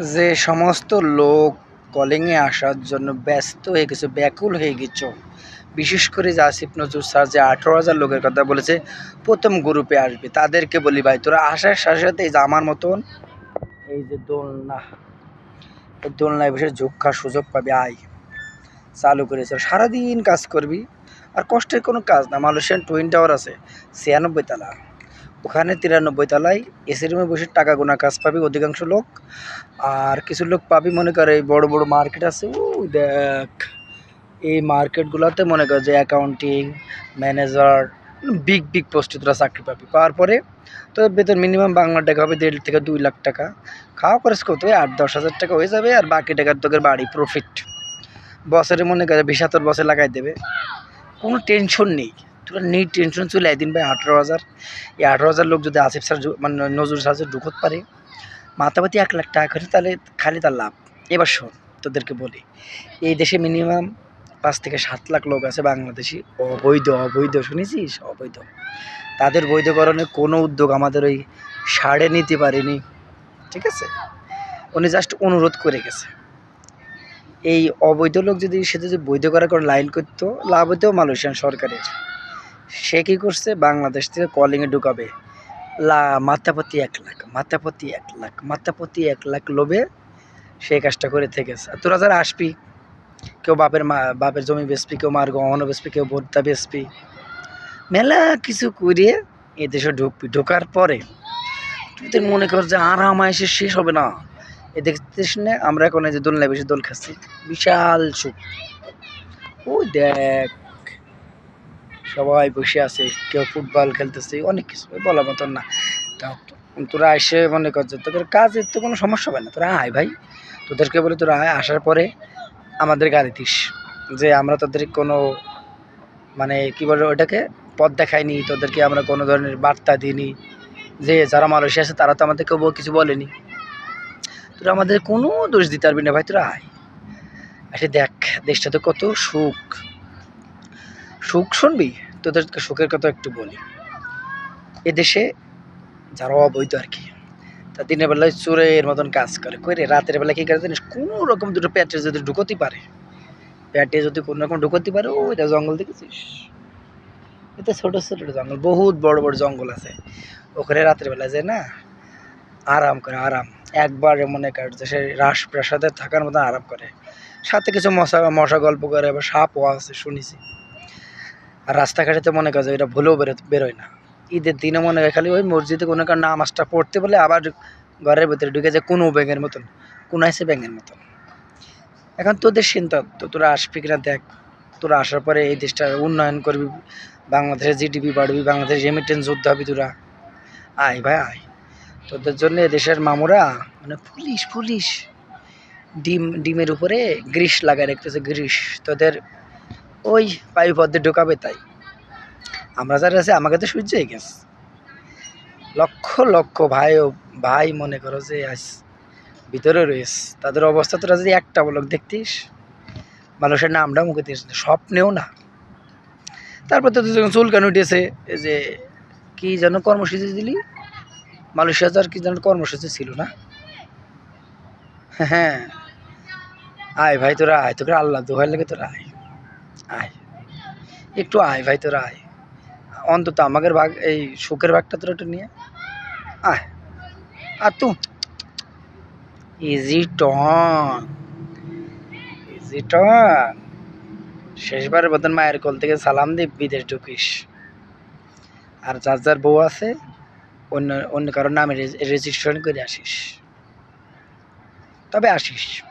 যে সমস্ত লোক কলিংয়ে আসার জন্য ব্যস্ত হয়ে গেছে, ব্যাকুল হয়ে গেছো। বিশেষ করে যে আসিফ নজরুল স্যার যে আঠেরো হাজার লোকের কথা বলেছে, প্রথম গ্রুপে আসবে। তাদেরকে বলি ভাই, তোরা আসার সাথে সাথে এই যে আমার মতন, এই যে দোলনা, এই দোলনায় বসে ঝোঁক খাওয়ার সুযোগ পাবি, আয়। চালু করেছে সারাদিন কাজ করবি, আর কষ্টের কোনো কাজ না। মালয়েশিয়ান টুইন টাওয়ার আছে, ছিয়ানব্বই তালা। ওখানে তিরানব্বই তলায় এসি রুমে বসে টাকা গোনা কাজ পাবি অধিকাংশ লোক। আর কিছু লোক পাবি, মনে করে এই বড় বড় মার্কেট আছে ও দেখ। এই মার্কেটগুলোতে মনে করে যে অ্যাকাউন্টিং ম্যানেজার বিগ বিগ পোস্টে তোরা চাকরি পাবি। পাওয়ার পরে তোর বেতন মিনিমাম বাংলা টাকা হবে দেড় থেকে দুই লাখ টাকা। খাওয়া খরচ করতে হবে আট, দশ হাজার টাকা হয়ে যাবে আর বাকি টাকার তোকে বাড়ি প্রফিট বছরে মনে করে বিশ হাজার বছর লাগাই দেবে। কোনো টেনশন নেই। নেই টেনশন চলে একদিন ভাই আঠেরো হাজার। এই আঠেরো হাজার লোক যদি আসিফ স্যার মানে নজরুল স্যার ঢুকতে পারে মাথাপাতি এক লাখ টাকা করে তাহলে খালি তার লাভ। এবার শোন, তোদেরকে বলি, এই দেশে মিনিমাম পাঁচ থেকে সাত লাখ লোক আছে বাংলাদেশি। অবৈধ অবৈধ, শুনেছিস? অবৈধ। তাদের বৈধকরণে কোনো উদ্যোগ আমাদের ওই সাড়ে নিতে পারেনি। ঠিক আছে? উনি জাস্ট অনুরোধ করে গেছে। এই অবৈধ লোক যদি সে যদি বৈধ করার কোনো লাইন করতো, লাভ হতো মালয়েশিয়ান সরকারের। সে কী করছে? বাংলাদেশ থেকে কলিংয়ে ঢুকাবে। লা মাথাপতি এক লাখ মাথাপতি এক লাখ মাথাপতি এক লাখ লোভে সেই কাজটা করে থেকেছে। তোরা যারা আসবি, কেউ বাপের মা, বাপের জমি বেচবি, কেউ মার গহনা বেচবি, কেউ ভোটটা বেচবি, মেলা কিছু করিয়ে এ দেশে ঢুকবি ঢোকার পরে তোদের মনে কর যে আরাম এসে শেষ হবে না। এ দেখতেছ না, আমরা এখন এই যে দোলনায় বেশি দোল খাচ্ছি। বিশাল সুখ। ওই দেখ সবাই বসে আছে, কেউ ফুটবল খেলতেছে, অনেক কিছু বলার মতন না। তোরা এসে মনে কর যে তোদের কাজের তো কোনো সমস্যা হবে না, তোরা আয় ভাই। তোদেরকে বলে তোরা আয়, আসার পরে আমাদের গাড়ি দিস। যে আমরা তোদের কোনো মানে কি বলে ওটাকে পথ দেখাইনি, তোদেরকে আমরা কোনো ধরনের বার্তা দিইনি। যে যারা মালয়েশিয়া আছে তারা তো আমাদেরকে বউ কিছু বলেনি। তোরা আমাদের কোনো দোষ দিতে পারবি না ভাই, তোরা আয়। এসে দেখ, দেশটা তো কত সুখ। সুখ শুনবি? তোদেরকে সুখের কথা একটু বলি। এদেশে যারা অবৈধ আর কি, তা দিনের বেলায় চোরের মতন কাজ করে। করে রাতের বেলা কী করে জানিস? কোনো রকম দুটো পেটে যদি ঢুকোতে পারে পেটে যদি কোনো রকম ঢুকোতে পারে, ও এটা জঙ্গল দেখেছিস? এটা ছোটো ছোটো জঙ্গল, বহুত বড় বড় জঙ্গল আছে। ওখানে রাতের বেলা যায় না, আরাম করে, আরাম। একবার মনে কর যে সে রাজপ্রাসাদে থাকার মতো আরাম করে। সাথে কিছু মশা মশা গল্প করে, আবার সাপও আছে, শুনেছি। আর রাস্তাঘাটে তো মনে কর এটা ভুলেও বেরো বেরোয় না। ঈদের দিনে মনে হয় খালি ওই মসজিদে কোনো কারণ নামাজটা পড়তে বলে আবার ঘরের ভিতরে ঢুকে যায় কোনো ব্যাঙের মতন, কোনো আছে ব্যাঙের মতন। এখন তোদের চিন্তা, তো তোরা আসবি কিনা দেখ। তোরা আসার পরে এই দেশটা উন্নয়ন করবি, বাংলাদেশের জিডিপি বাড়বি, বাংলাদেশের রেমিটেন্স যুদ্ধ হবি তোরা। আয় ভাই, আয়। তোদের জন্য দেশের মামুরা মানে পুলিশ পুলিশ। ডিম ডিমের উপরে গ্রিস লাগায় রেখেছে গ্রিস। তোদের ওই পদ্মে ঢোকাবে তাই। আমরা যারা আছে, আমাকে তো সূর্য হয়ে গেছে। লক্ষ লক্ষ ভাই ও ভাই মনে করো যে আজ ভিতরে রয়েছে। তাদের অবস্থা তোরা যদি একটা বলক দেখতিস, মানুষের নামটা মুখে দিস স্বপ্নেও না। তারপর তো যখন চুলকান উঠেছে? যে কি যেন কর্মসূচি দিলি? মালয়েশিয়া যার কি যেন কর্মসূচি ছিল না? হ্যাঁ। আয় ভাই, তোরা আয়, তোকে আল্লাহ দোহাই লাগে তোরা আয়। আয়। একটু আয় ভাই, তোরা আয়। অন্তত আমাদের ভাগ, এই সুখের ভাগটা তোরা একটু নিয়ে আয়। আর তু? ইজি টন ইজি টন শেষবারের মতন মায়ের কোল থেকে সালাম দিয়ে বিদেশ ঢুকিস। আর যার যার বউ আছে, অন্য অন্য কারোর নামে রেজিস্ট্রেশন করে আসিস। তবে আসিস।